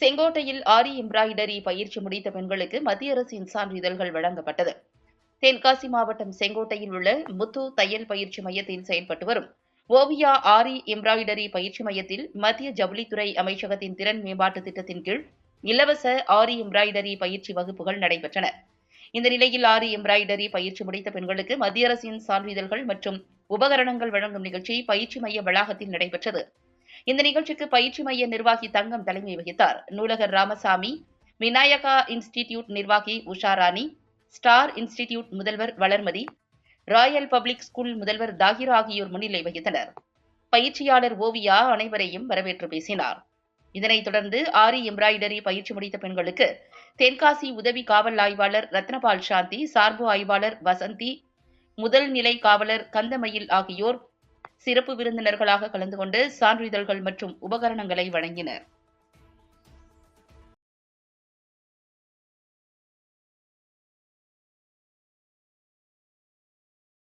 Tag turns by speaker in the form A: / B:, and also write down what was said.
A: செங்கோட்டையில் ஆரி எம்ப்ராய்டரி பயிற்சி முடித்த பெண்களுக்கு மத்திய அரசின் சான்றிதழ்கள் வழங்கப்பட்டது. தென்காசி மாவட்டம் செங்கோட்டையில் உள்ள முத்து தையல் பயிற்சி மையத்தில் செயல்பட்டு வரும். ஓவியா ஆரி எம்ப்ராய்டரி பயிற்சி மையத்தில் மத்திய ஜவுளித்துறை அமைச்சகத்தின் திறன் மேம்பாட்டு திட்டத்தின் கீழ் இலவச ஆரி எம்ப்ராய்டரி பயிற்சி வகுப்புகள் நடைபெற்றன. இந்த நிலையில் ஆரி எம்ப்ராய்டரி பயிற்சி முடித்த பெண்களுக்கு மத்திய அரசின் சான்றிதழ்கள் மற்றும் உபகரணங்கள் வழங்கும் நிகழ்ச்சி பயிற்சி மைய வளாகத்தில் நடைபெற்றது. இந்த நிகழ்ச்சிக்கு பயிற்சி மைய நிர்வாகி தங்கம் தலைமை வகித்தார். நூலகர் ராமசாமி விநாயகா இன்ஸ்டிடியூட் நிர்வாகி உஷாராணி ஸ்டார் இன்ஸ்டிடியூட் முதல்வர் வளர்மதி ராயல் பப்ளிக் ஸ்கூல் முதல்வர் தாகிர் ஆகியோர் முன்னிலை வகித்தனர். பயிற்சியாளர் ஓவியா அனைவரையும் வரவேற்று பேசினார். இதனைத் தொடர்ந்து ஆரி எம்ப்ராய்டரி பயிற்சி முடித்த பெண்களுக்கு தென்காசி உதவி காவல் ஆய்வாளர் ரத்னபால் சாந்தி சார்பு ஆய்வாளர் வசந்தி முதல் நிலை காவலர் கந்தமயில் ஆகியோர் சிறப்பு விருந்தினர்களாக கலந்து கொண்டு சான்றிதழ்கள் மற்றும் உபகரணங்களை வழங்கினர்.